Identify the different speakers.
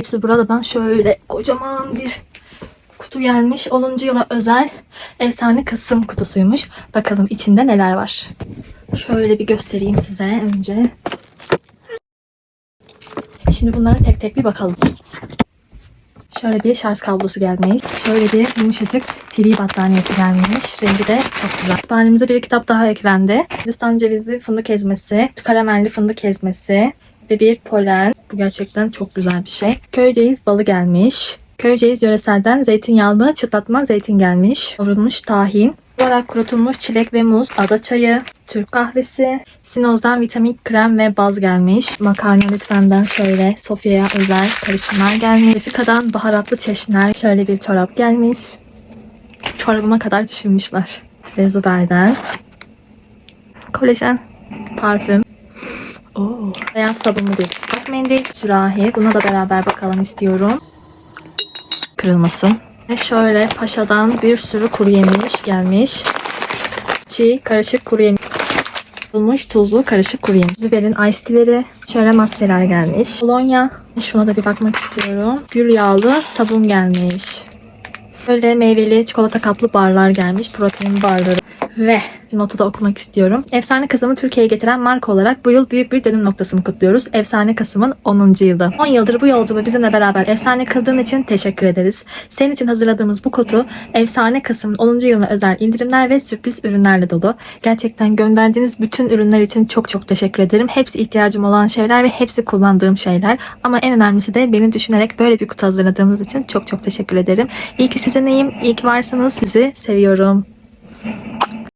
Speaker 1: Hepsi buradan şöyle kocaman bir kutu gelmiş. 10. yıla özel efsane Kasım kutusuymuş. Bakalım içinde neler var. Şöyle bir göstereyim size önce. Şimdi bunlara tek tek bir bakalım. Şöyle bir şarj kablosu gelmiş. Şöyle bir yumuşacık TV battaniyesi gelmiş. Rengi de çok güzel. Kütüphanemize bir kitap daha eklendi. Hindistan cevizi fındık ezmesi, karamelli fındık ezmesi ve bir polen. Bu gerçekten çok güzel bir şey. Köyceğiz balı gelmiş. Köyceğiz yöreselden zeytinyağlı çıtlatma zeytin gelmiş. Kavrulmuş tahin. olarak kurutulmuş çilek ve muz, ada çayı, Türk kahvesi, Sinoz'dan vitamin krem ve baz gelmiş. Makarna lütfenden şöyle Sofya'ya özel karışımlar gelmiş. Refika'dan baharatlı çeşniler şöyle bir çorap gelmiş. Çorabıma kadar düşünmüşler. Ve Zuber'den kolajen, parfüm, Oo. beyaz sabunlu bir ıslak mendil, sürahi. Buna da beraber bakalım istiyorum. Kırılmasın. Ve şöyle paşadan bir sürü kuru yemiş gelmiş. Çiğ karışık kuru yemiş. Bulmuş tuzlu karışık kuru yemiş. Züber'in ice tea'leri. Şöyle maskeler gelmiş. Polonya. Şuna da bir bakmak istiyorum. Gül yağlı sabun gelmiş. Böyle meyveli çikolata kaplı barlar gelmiş. Protein barları. Ve notu da okumak istiyorum. Efsane Kasım'ı Türkiye'ye getiren marka olarak bu yıl büyük bir dönüm noktasını kutluyoruz. Efsane Kasım'ın 10. yılı. 10 yıldır bu yolculuğu bizimle beraber efsane kıldığın için teşekkür ederiz. Senin için hazırladığımız bu kutu Efsane Kasım'ın 10. yılına özel indirimler ve sürpriz ürünlerle dolu. Gerçekten gönderdiğiniz bütün ürünler için çok çok teşekkür ederim. Hepsi ihtiyacım olan şeyler ve hepsi kullandığım şeyler. Ama en önemlisi de beni düşünerek böyle bir kutu hazırladığınız için çok çok teşekkür ederim. İyi ki sizinleyim, iyi ki varsınız. Sizi seviyorum.